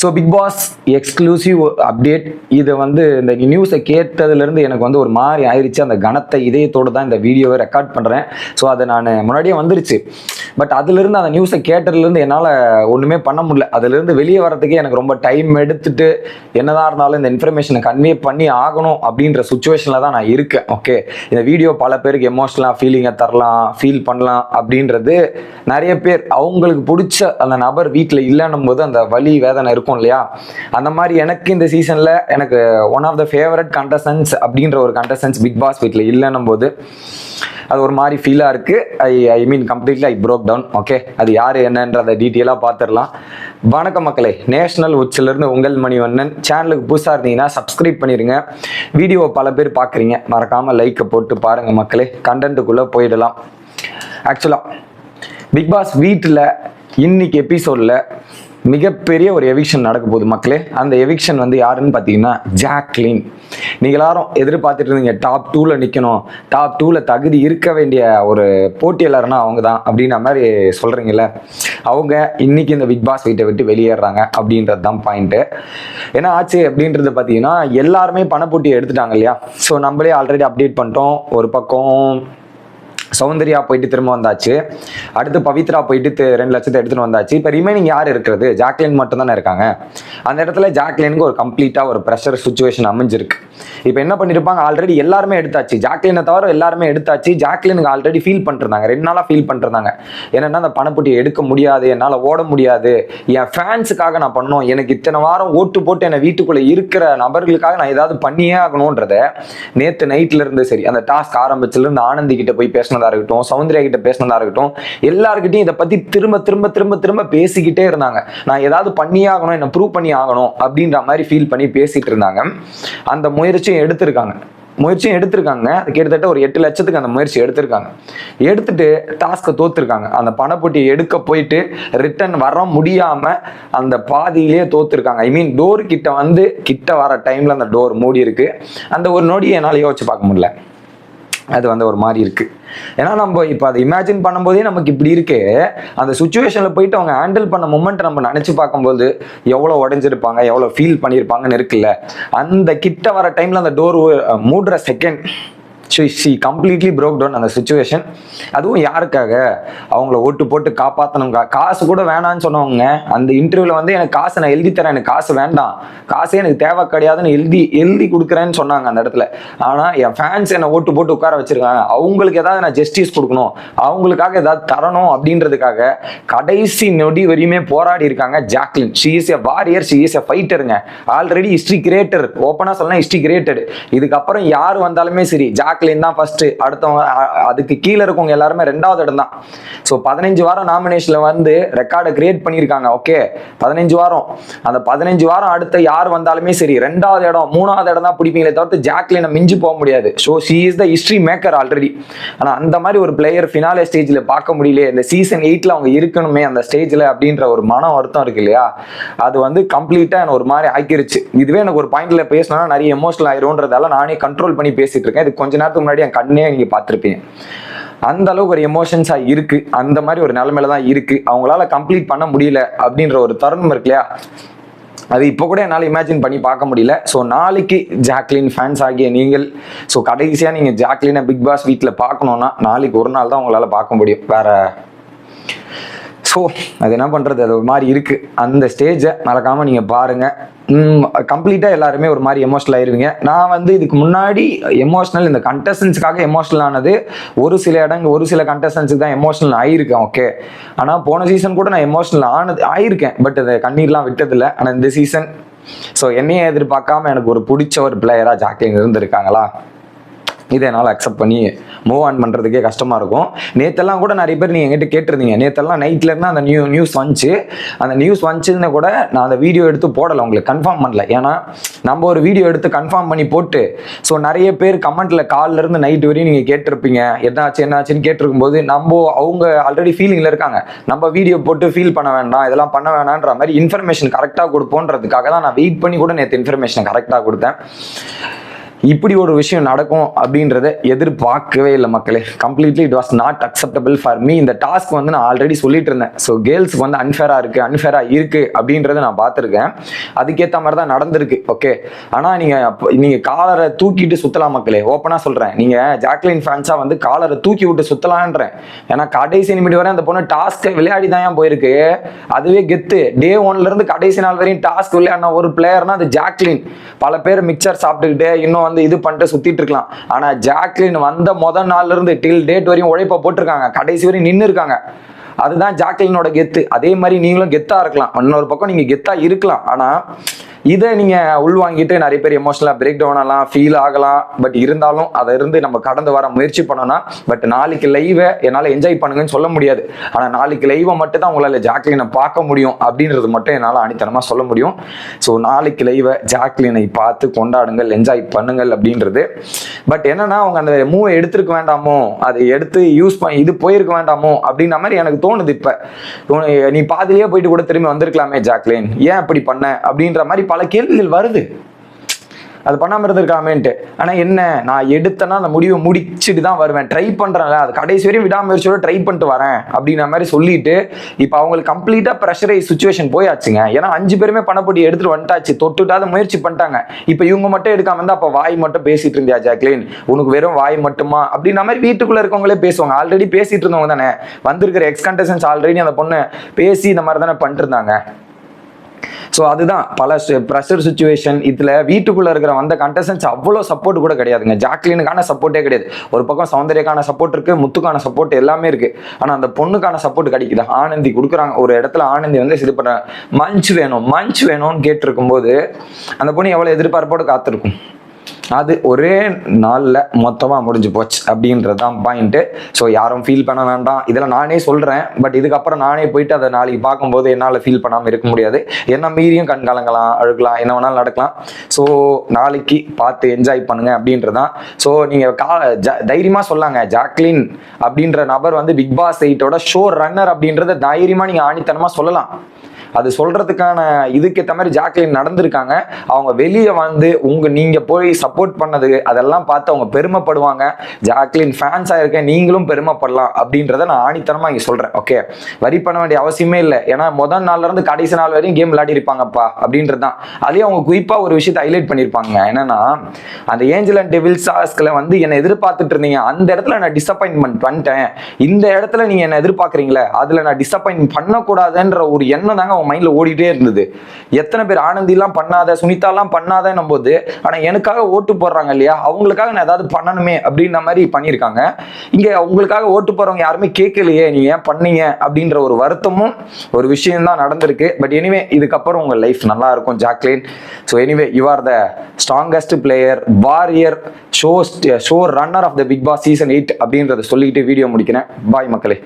So Bigg Boss exclusive update இது வந்து இந்த நியூஸை கேட்டதுலேருந்து எனக்கு வந்து ஒரு மாதிரி ஆயிடுச்சு அந்த கனத்தை இதயத்தோடு தான் இந்த வீடியோவை ரெக்கார்ட் பண்ணுறேன் ஸோ அதை நான் முன்னாடியே வந்துருச்சு. பட் அதுலேருந்து அந்த நியூஸை கேட்டதுலேருந்து என்னால் ஒன்றுமே பண்ண முடியல. அதுலேருந்து வெளியே வரதுக்கே எனக்கு ரொம்ப டைம் எடுத்துட்டு என்னதான் இருந்தாலும் இந்த இன்ஃபர்மேஷனை கன்வே பண்ணி ஆகணும் அப்படின்ற சுச்சுவேஷனில் தான் நான் இருக்கேன். ஓகே இந்த வீடியோ பல பேருக்கு எமோஷனலாக ஃபீலிங்கை தரலாம் ஃபீல் பண்ணலாம் அப்படின்றது நிறைய பேர் அவங்களுக்கு பிடிச்ச அந்த நபர் வீட்டில் இல்லைன்னும் போது அந்த வலி வேதனை இருக்கும் இல்லையா? அந்த மாதிரி எனக்கு இந்த சீசனில் எனக்கு one of the favourite contestants அப்படின்ற ஒரு கண்டஸ்டன்ஸ் பிக் பாஸ் வீட்டில் இல்லைன்னும் போது அது ஒரு மாதிரி ஃபீலாக இருக்குது I I mean completely I bro broke down okay அது யார் என்னன்றதை டீட்டெயிலாக பார்த்துடலாம் வணக்கம் மக்களே. நேஷனல் உச்சிலிருந்து உங்கள் மணிவண்ணன். சேனலுக்கு புதுசாக இருந்தீங்கன்னா சப்ஸ்கிரைப் பண்ணிடுங்க வீடியோவை பல பேர் பார்க்குறீங்க மறக்காமல் லைக்கை போட்டு பாருங்கள் மக்களே. கண்டென்ட்டுக்குள்ளே போயிடலாம். ஆக்சுவலாக பிக் பாஸ் வீட்டில் இன்னைக்கு எபிசோடில் மிகப்பெரிய ஒரு எவிக்ஷன் நடக்க போகுது மக்களே. அந்த எவிக்ஷன் வந்து யாருன்னு பார்த்தீங்கன்னா ஜாக்லின் நீங்கள் எல்லாரும் எதிர்பார்த்துட்டு இருந்தீங்க டாப் டூவில் நிற்கணும் டாப் டூவில் தகுதி இருக்க வேண்டிய ஒரு போட்டியாளர்னா அவங்க தான் அப்படின்ற மாதிரி சொல்கிறீங்கல்ல அவங்க இன்னைக்கு இந்த பிக் பாஸ் வீட்டை விட்டு வெளியேறாங்க அப்படின்றது தான் பாயிண்ட்டு என்ன ஆச்சு அப்படின்றது பார்த்தீங்கன்னா எல்லாருமே பணப்போட்டியை எடுத்துட்டாங்க இல்லையா? ஸோ நம்மளே ஆல்ரெடி அப்டேட் பண்ணிட்டோம். ஒரு பக்கம் சௌந்தர்யா போயிட்டு திரும்ப வந்தாச்சு. அடுத்து பவித்ரா போயிட்டு ரெண்டு லட்சத்தை எடுத்துகிட்டு வந்தாச்சு. இப்போ ரிமைனிங் யார் இருக்கிறது? ஜாக்லின் மட்டும் தானே இருக்காங்க. அந்த இடத்துல ஜாக்லினுக்கு ஒரு கம்ப்ளீட்டாக ஒரு ப்ரெஷர் சுச்சுவேஷன் அமைஞ்சிருக்கு. இப்போ என்ன பண்ணியிருப்பாங்க ஆல்ரெடி எல்லாருமே எடுத்தாச்சு. ஜாக்லினை தவிர எல்லாருமே எடுத்தாச்சு. ஜாக்லினுக்கு ஆல்ரெடி ஃபீல் பண்ணிருந்தாங்க. ரெண்டு நாளாக ஃபீல் பண்ணிருந்தாங்க. என்னென்னா அந்த பணப்பொட்டி எடுக்க முடியாது. என்னால் ஓட முடியாது. என் ஃபேன்ஸுக்காக நான் பண்ணணும். எனக்கு இத்தனை வாரம் ஓட்டு போட்டு என்னை வீட்டுக்குள்ளே இருக்கிற நபர்களுக்காக நான் ஏதாவது பண்ணியே ஆகணுன்றத நேற்று நைட்லேருந்து சரி அந்த டாஸ்க் ஆரம்பிச்சிலிருந்து ஆனந்திக்கிட்ட போய் கிட்ட பேசினதா இருக்கட்டும் சௌந்தர்யா கிட்ட பேசினதா இருக்கட்டும் எல்லாருக்கிட்டையும் இதை பத்தி திரும்ப திரும்ப திரும்ப திரும்ப பேசிக்கிட்டே இருந்தாங்க. நான் ஏதாவது பண்ணியே ஆகணும் என்ன ப்ரூவ் பண்ணி ஆகணும் அப்படின்ற மாதிரி ஃபீல் பண்ணி பேசிட்டு இருந்தாங்க. அந்த முயற்சியும் எடுத்திருக்காங்க. முயற்சியும் எடுத்திருக்காங்க. கிட்டத்தட்ட ஒரு எட்டு லட்சத்துக்கு அந்த முயற்சி எடுத்திருக்காங்க. எடுத்துட்டு டாஸ்க்கை தோத்துருக்காங்க. அந்த பணப்பொட்டி எடுக்க போயிட்டு ரிட்டர்ன் வர முடியாம அந்த பாதியிலேயே தோத்துருக்காங்க. ஐ மீன் டோர் கிட்ட வந்து கிட்ட வர டைம்ல அந்த டோர் மூடி இருக்கு அந்த ஒரு நொடியை என்னால் யோசிச்சு பார்க்க முடியல. அது வந்து ஒரு மாதிரி இருக்கு. ஏன்னா நம்ம இப்போ அதை இமேஜின் பண்ணும்போதே நமக்கு இப்படி இருக்கு. அந்த சுச்சுவேஷனில் போயிட்டு அவங்க ஹேண்டில் பண்ண மூமெண்ட் நம்ம நினச்சி பார்க்கும்போது எவ்வளோ உடஞ்சிருப்பாங்க எவ்வளோ ஃபீல் பண்ணியிருப்பாங்கன்னு இருக்குல்ல. அந்த கிட்ட வர டைமில் அந்த டோர் மூடுற second she she completely broke down அந்த சுச்சுவேஷன் அதுவும் யாருக்காக? அவங்கள ஓட்டு போட்டு காப்பாற்றணுங்க காசு கூட வேணான்னு சொன்னவங்க அந்த இன்டர்வியூவில் வந்து எனக்கு காசு நான் எழுதி தரேன் எனக்கு காசு வேண்டாம். காசே எனக்கு தேவை கிடையாதுன்னு எழுதி எழுதி கொடுக்குறேன்னு சொன்னாங்க அந்த இடத்துல. ஆனால் என் ஃபேன்ஸ் என்னை ஓட்டு போட்டு உட்கார வச்சிருக்காங்க. அவங்களுக்கு ஏதாவது நான் ஜஸ்டிஸ் கொடுக்கணும். அவங்களுக்காக ஏதாவது தரணும் அப்படின்றதுக்காக கடைசி நொடி வரையுமே போராடி இருக்காங்க Jacqueline she is a warrior she is a ஃபைட்டருங்க already history creator ஓப்பனாக சொல்லலாம் ஹிஸ்ட்ரி கிரியேட்டர் இதுக்கப்புறம் யார் வந்தாலுமே சரி ஜாக் ஜாக்லின் தான் ஃபர்ஸ்ட் அடுத்தவங்க அதுக்கு கீழே இருக்கவங்க எல்லாருமே ரெண்டாவது இடம் தான். ஸோ பதினஞ்சு வாரம் நாமினேஷன்ல வந்து ரெக்கார்டை கிரியேட் பண்ணியிருக்காங்க ஓகே பதினஞ்சு வாரம். அந்த பதினஞ்சு வாரம் அடுத்த யார் வந்தாலுமே சரி ரெண்டாவது இடம் மூணாவது இடம் தான் பிடிப்பீங்களே தவிர்த்து ஜாக்லினை மிஞ்சி போக முடியாது. So she is the history maker already ஆனால் அந்த மாதிரி ஒரு பிளேயர் ஃபினாலே ஸ்டேஜில் பார்க்க முடியல இந்த சீசன் எயிட்டில் அவங்க இருக்கணுமே அந்த ஸ்டேஜில் அப்படின்ற ஒரு மன வருத்தம் இருக்கு இல்லையா? அது வந்து கம்ப்ளீட்டாக எனக்கு ஒரு மாதிரி ஆக்கிருச்சு. இதுவே எனக்கு ஒரு பாயிண்ட்ல பேசினா நிறைய எமோஷனல் ஆயிரும்ன்றதால நானே கண்ட்ரோல் பண்ணி பேசிட்டு இருக்கேன். இது கொஞ்ச நேரத்துக்கு முன்னாடி என் கண்ணே நீங்கள் பார்த்துருப்பீங்க. அந்த அளவுக்கு ஒரு எமோஷன்ஸாக இருக்கு. அந்த மாதிரி ஒரு நிலைமையில தான் இருக்கு. அவங்களால கம்ப்ளீட் பண்ண முடியல அப்படின்ற ஒரு தருணம் இருக்கு இல்லையா? அது இப்போ கூட என்னால் இமேஜின் பண்ணி பார்க்க முடியல. ஸோ நாளைக்கு ஜாக்லின் ஃபேன்ஸ் ஆகிய நீங்கள் ஸோ கடைசியாக நீங்கள் ஜாக்லினை பிக் பாஸ் வீட்டில் பார்க்கணுன்னா நாளைக்கு ஒரு நாள் தான் உங்களால் பார்க்க முடியும். வேற ஸோ அது என்ன பண்ணுறது அது ஒரு மாதிரி இருக்குது அந்த ஸ்டேஜை மறக்காமல் நீங்கள் பாருங்கள் கம்ப்ளீட்டாக எல்லாருமே ஒரு மாதிரி எமோஷனல் ஆயிருவீங்க. நான் வந்து இதுக்கு முன்னாடி எமோஷனல் இந்த கண்டஸ்டன்ஸுக்காக எமோஷனல் ஆனது ஒரு சில இடங்கள் ஒரு சில கண்டஸ்டன்ஸுக்கு தான் எமோஷனல் ஆயிருக்கேன் ஓகே ஆனால் போன சீசன் கூட நான் எமோஷனல் ஆனது ஆயிருக்கேன். பட் அதை கண்ணீர்லாம் விட்டதில்லை. ஆனால் இந்த சீசன் ஸோ என்னையே எதிர்பார்க்காம எனக்கு ஒரு பிடிச்ச ஒரு பிளேயராக ஜாக்கிங் இருந்திருக்காங்களா? இதை என்னால் அக்செப்ட் பண்ணி மூவ் ஆன் பண்ணுறதுக்கே கஷ்டமாக இருக்கும். நேற்றெல்லாம் கூட நிறைய பேர் நீங்கள் எங்கிட்ட கேட்டிருந்தீங்க. நேற்றெல்லாம் நைட்லேருந்து அந்த நியூ நியூஸ் வந்துச்சு. அந்த நியூஸ் வந்துச்சுன்னு கூட நான் அந்த வீடியோ எடுத்து போடலை. உங்களுக்கு கன்ஃபார்ம் பண்ணல. ஏன்னா நம்ம ஒரு வீடியோ எடுத்து கன்ஃபார்ம் பண்ணி போட்டு ஸோ நிறைய பேர் கமெண்ட்டில் காலிலேருந்து நைட் வரையும் நீங்கள் கேட்டிருப்பீங்க. என்னாச்சு என்னாச்சுன்னு கேட்டிருக்கும் போது நம்ம அவங்க ஆல்ரெடி ஃபீலிங்கில் இருக்காங்க. நம்ம வீடியோ போட்டு ஃபீல் பண்ண வேண்டாம். இதெல்லாம் பண்ண வேணான்ற மாதிரி இன்ஃபர்மேஷன் கரெக்டாக கொடுப்போன்றதுக்காக தான் நான் வெயிட் பண்ணி கூட நேற்று இன்ஃபர்மேஷன் கரெக்டாக கொடுத்தேன். இப்படி ஒரு விஷயம் நடக்கும் அப்படின்றத எதிர்பார்க்கவே இல்லை மக்களே. Completely it was not acceptable for me இந்த டாஸ்க் வந்து நான் ஆல்ரெடி சொல்லிட்டு இருந்தேன். ஸோ கேர்ள்ஸ்க்கு வந்து அன்ஃபேராக இருக்குது அன்ஃபேராக இருக்குது அப்படின்றத நான் பார்த்துருக்கேன். அதுக்கேற்ற மாதிரி தான் நடந்திருக்கு ஓகே ஆனால் நீங்கள் நீங்கள் காலரை தூக்கிட்டு சுற்றலாம் மக்களே. ஓப்பனாக சொல்கிறேன் நீங்கள் ஜாக்லின் ஃபேன்ஸாக வந்து காலரை தூக்கி விட்டு சுற்றலான்றேன் ஏன்னா கடைசி நிமிடம் வரை அந்த பொண்ணு டாஸ்க்கை விளையாடி தான் ஏன் போயிருக்கு? அதுவே கெத்து. டே ஒன்லேருந்து கடைசி நாள் வரையும் டாஸ்க் விளையாடின ஒரு பிளேயர்னா அது ஜாக்லின் பல பேர் மிக்சர் சாப்பிட்டுக்கிட்டு இன்னும் வந்து இது பண்ணிட்டு சுத்திட்டு இருக்கலாம். ஆனா ஜாக்லின் வந்த முதல் நாள்ல இருந்து டில் டேட் வரையும் உழைப்ப போட்டிருக்காங்க. கடைசி வரையும் நின்று இருக்காங்க. அதுதான் ஜாக்லினோட கெத்து. அதே மாதிரி நீங்களும் கெத்தா இருக்கலாம். இன்னொரு பக்கம் நீங்க கெத்தா இருக்கலாம். ஆனா இதை நீங்கள் உள்வாங்கிட்டு நிறைய பேர் எமோஷனலாக பிரேக் டவுன் ஆகலாம் ஃபீல் ஆகலாம். பட் இருந்தாலும் அதை இருந்து நம்ம கடந்து வர முயற்சி பண்ணோம்னா பட் நாளைக்கு லைவை என்னால் என்ஜாய் பண்ணுங்கன்னு சொல்ல முடியாது. ஆனால் நாளைக்கு லைவை மட்டும் தான் உங்களால் ஜாக்லினை பார்க்க முடியும் அப்படின்றது மட்டும் என்னால் அனித்தனமாக சொல்ல முடியும். ஸோ நாளைக்கு லைவை ஜாக்லினை பார்த்து கொண்டாடுங்கள் என்ஜாய் பண்ணுங்கள் அப்படின்றது. பட் என்னன்னா அவங்க அந்த மூவை எடுத்துருக்க வேண்டாமோ அதை எடுத்து யூஸ் பண்ணி இது போயிருக்க வேண்டாமோ அப்படின்ற மாதிரி எனக்கு தோணுது இப்போ. நீ பாதிலேயே போயிட்டு கூட திரும்பி வந்திருக்கலாமே ஜாக்லின். ஏன் அப்படி பண்ண? அப்படின்ற மாதிரி பல கேள்விகள் வருது. அது பண்ணாமல் இருந்திருக்காமேன்ட்டு. ஆனால் என்ன நான் எடுத்தேன்னா அந்த முடிவை முடிச்சுட்டு தான் வருவேன். ட்ரை பண்ணுறேன்ல அது கடைசி வரையும் விடாமுயற்சியோட ட்ரை பண்ணிட்டு வரேன் அப்படின்ற மாதிரி சொல்லிட்டு இப்போ அவங்களுக்கு கம்ப்ளீட்டாக ப்ரெஷரைஸ் சுச்சுவேஷன் போயாச்சுங்க. ஏன்னா அஞ்சு பேருமே பணப்பொடி எடுத்துட்டு வந்துட்டாச்சு. தொட்டுட்டாத முயற்சி பண்ணிட்டாங்க. இப்போ இவங்க மட்டும் எடுக்காம இருந்தால் அப்போ வாய் மட்டும் பேசிட்டு இருந்தியா ஜாக்லின்? உனக்கு வெறும் வாய் மட்டுமா? அப்படின்ற மாதிரி வீட்டுக்குள்ளே இருக்கவங்களே பேசுவாங்க. ஆல்ரெடி பேசிட்டு இருந்தவங்க தானே. வந்திருக்கிற எக்ஸ் கண்டஸ்டன்ஸ் ஆல்ரெடி அந்த பொண்ணு பேசி இந்த மாதிரி தானே பண்ணிட்டு இருந்தாங்க. ஸோ அதுதான். பல ப்ரெஷர் சுச்சுவேஷன் இதில் வீட்டுக்குள்ளே இருக்கிற வந்த கண்டஸ்டன்ஸ் அவ்வளோ சப்போர்ட் கூட கிடையாதுங்க. ஜாக்லினுக்கான சப்போர்ட்டே கிடையாது. ஒரு பக்கம் சௌந்தர்யக்கான சப்போர்ட் இருக்குது முத்துக்கான சப்போர்ட் எல்லாமே இருக்குது ஆனால் அந்த பொண்ணுக்கான சப்போர்ட் கிடைக்குது. ஆனந்தி கொடுக்குறாங்க. ஒரு இடத்துல ஆனந்தி வந்து இது பண்ணுறாங்க மஞ்ச் வேணும் மஞ்ச் வேணும்னு கேட்டிருக்கும்போது அந்த பொண்ணு எவ்வளோ எதிர்பார்ப்போடு காத்திருக்கும்? அது ஒரே நாளில் மொத்தமாக முடிஞ்சு போச்சு அப்படின்றது தான் பாயிண்ட்டு ஸோ யாரும் ஃபீல் பண்ண வேண்டாம். இதெல்லாம் நானே சொல்கிறேன் பட் இதுக்கப்புறம் நானே போயிட்டு அதை நாளைக்கு பார்க்கும்போது என்னால் ஃபீல் பண்ணாமல் இருக்க முடியாது. என்ன மீறியும் கண் கலங்கலாம் அழுகலாம் என்ன வேணாலும் நடக்கலாம். ஸோ நாளைக்கு பார்த்து என்ஜாய் பண்ணுங்க அப்படின்றதான் ஸோ நீங்கள் கா தைரியமாக சொல்லாங்க. ஜாக்லின் அப்படின்ற நபர் வந்து பிக் பாஸ் எயிட்டோட ஷோ ரன்னர் அப்படின்றத தைரியமாக நீங்கள் ஆணித்தனமாக சொல்லலாம். அது சொல்றதுக்கான இதுக்கேற்ற மாதிரி ஜாக்லின் நடந்திருக்காங்க. அவங்க வெளியே வந்து உங்க நீங்க போய் சப்போர்ட் பண்ணது அதெல்லாம் பார்த்து அவங்க பெருமைப்படுவாங்க. ஜாக்லின் ஃபேன்ஸாக இருக்க நீங்களும் பெருமைப்படலாம் அப்படின்றத நான் ஆணித்தனமாக இங்கே சொல்றேன் ஓகே வரி பண்ண வேண்டிய அவசியமே இல்லை. ஏன்னா முதல் நாள்ல இருந்து கடைசி நாள் வரையும் கேம் விளையாடி இருப்பாங்கப்பா அப்படின்றது தான். அதே அவங்க குயிப்பாக ஒரு விஷயத்தை ஹைலைட் பண்ணியிருப்பாங்க. என்னன்னா அந்த ஏஞ்சல் அண்ட் டெவில்ஸ் ஆஸ்கில் வந்து என்னை எதிர்பார்த்துட்டு இருந்தீங்க. அந்த இடத்துல நான் டிசப்பாயின்மெண்ட் பண்ணிட்டேன். இந்த இடத்துல நீங்க என்ன எதிர்பார்க்குறீங்களே அதுல நான் டிசப்பாயின்ட் பண்ணக்கூடாதுன்ற ஒரு எண்ணம் தாங்க அவன் மைண்ட்ல ஓடிட்டே இருந்தது. எத்தனை பேர் ஆனந்திலாம் பண்ணாத சுனிதாலாம் பண்ணாதன்னும் போது ஆனா எனக்காக ஓட்டு போடுறாங்க இல்லையா? அவங்களுக்காக நான் ஏதாவது பண்ணணுமே அப்படின்ற மாதிரி பண்ணியிருக்காங்க. இங்க உங்களுக்காக ஓட்டு போறவங்க யாருமே கேட்கலையே நீங்க ஏன் பண்ணீங்க? அப்படின்ற ஒரு வருத்தமும் ஒரு விஷயம் தான் நடந்திருக்கு. பட் எனிவே இதுக்கப்புறம் உங்க லைஃப் நல்லா இருக்கும் Jacqueline. So anyway you are the strongest player warrior show show runner of the Bigg Boss season eight அப்படின்றத சொல்லிக்கிட்டு வீடியோ முடிக்கிறேன். பாய் மக்களே.